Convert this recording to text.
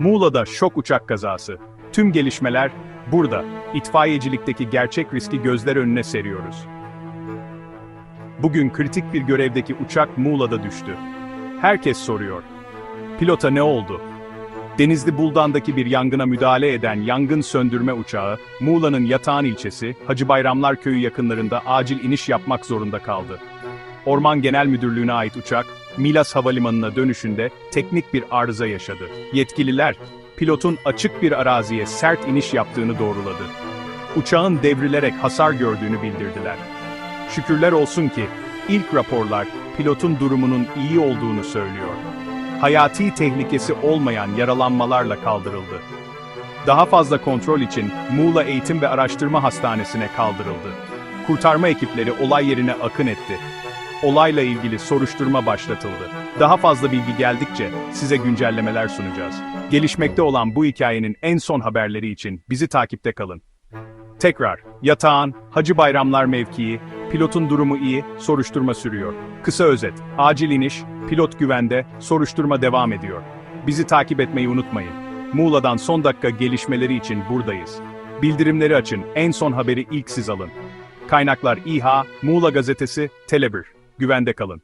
Muğla'da şok uçak kazası. Tüm gelişmeler burada. İtfaiyecilikteki gerçek riski gözler önüne seriyoruz. Bugün kritik bir görevdeki uçak Muğla'da düştü. Herkes soruyor. Pilota ne oldu? Denizli Buldan'daki bir yangına müdahale eden yangın söndürme uçağı, Muğla'nın Yatağan ilçesi, Hacı Bayramlar Köyü yakınlarında acil iniş yapmak zorunda kaldı. Orman Genel Müdürlüğü'ne ait uçak, Milas Havalimanı'na dönüşünde teknik bir arıza yaşadı. Yetkililer, pilotun açık bir araziye sert iniş yaptığını doğruladı. Uçağın devrilerek hasar gördüğünü bildirdiler. Şükürler olsun ki, ilk raporlar pilotun durumunun iyi olduğunu söylüyor. Hayati tehlikesi olmayan yaralanmalarla kaldırıldı. Daha fazla kontrol için Muğla Eğitim ve Araştırma Hastanesi'ne kaldırıldı. Kurtarma ekipleri olay yerine akın etti. Olayla ilgili soruşturma başlatıldı. Daha fazla bilgi geldikçe size güncellemeler sunacağız. Gelişmekte olan bu hikayenin en son haberleri için bizi takipte kalın. Tekrar, yatağın, Hacı Bayramlar mevkii, pilotun durumu iyi, soruşturma sürüyor. Kısa özet, acil iniş, pilot güvende, soruşturma devam ediyor. Bizi takip etmeyi unutmayın. Muğla'dan son dakika gelişmeleri için buradayız. Bildirimleri açın, en son haberi ilk siz alın. Kaynaklar İHA, Muğla Gazetesi, Telebir. Güvende kalın.